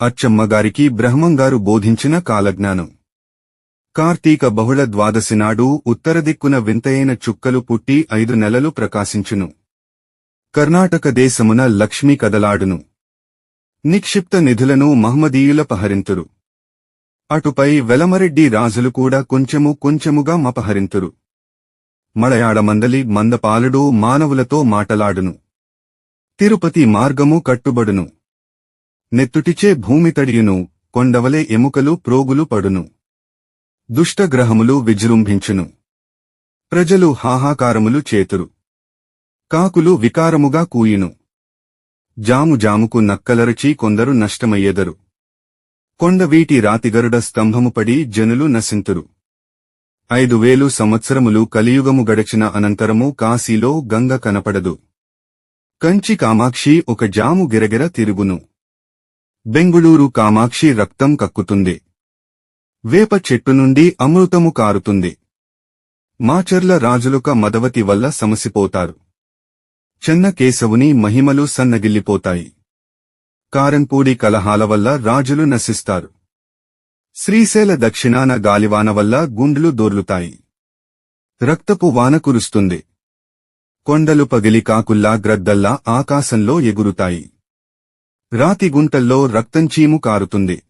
అచ్చమ్మగారికి బ్రహ్మంగారు బోధించిన కాలజ్ఞానం. కార్తీక బహుళ ద్వాదశి నాడు ఉత్తర దిక్కున వింతయైన చుక్కలు పుట్టి ఐదు నెలలు ప్రకాశించును. కర్ణాటక దేశమున లక్ష్మీ కదలాడును. నిక్షిప్త నిధులను మహ్మదీయులపహరింతురు అటుపై వెలమరెడ్డి రాజులు కూడా కొంచెము కొంచెముగా మపహరింతురు. మలయాళమందలి మందపాలుడు మానవులతో మాటలాడును. తిరుపతి మార్గము కట్టుబడును. నెత్తుటిచే భూమి తడియును కొండవలే ఎముకలు ప్రోగులు పడును. దుష్టగ్రహములు విజృంభించును. ప్రజలు హాహాకారములు చేతురు. కాకులు వికారముగా కూయును. జాము జాముకు నక్కలరచి కొందరు నష్టమయ్యెదరు. కొండవీటి రాతిగరుడ స్తంభముపడి జనులు నశింతురు. ఐదు వేలు సంవత్సరములు కలియుగము గడచిన అనంతరము కాశీలో గంగ కనపడదు. కంచి కామాక్షి ఒక జాము గిరగిర తిరుగును. బెంగుళూరు కామాక్షి రక్తం కక్కుతుంది. వేప చెట్టు నుండి అమృతము కారుతుంది. మాచర్ల రాజులుక మదవతి వల్ల సమసిపోతారు. చెన్న కేశవుని మహిమలు సన్నగిల్లిపోతాయి. కారంపూడి కలహాల వల్ల రాజులు నశిస్తారు. శ్రీశైల దక్షిణాన గాలివాన వల్ల గుండ్లు దొర్లుతాయి. రక్తపు వాన కురుస్తుంది. కొండలు పగిలి కాకుల్లా గ్రద్దల్లా ఆకాశంలో ఎగురుతాయి. రాతి గుంటల్లో రక్తంచీము కారుతుంది.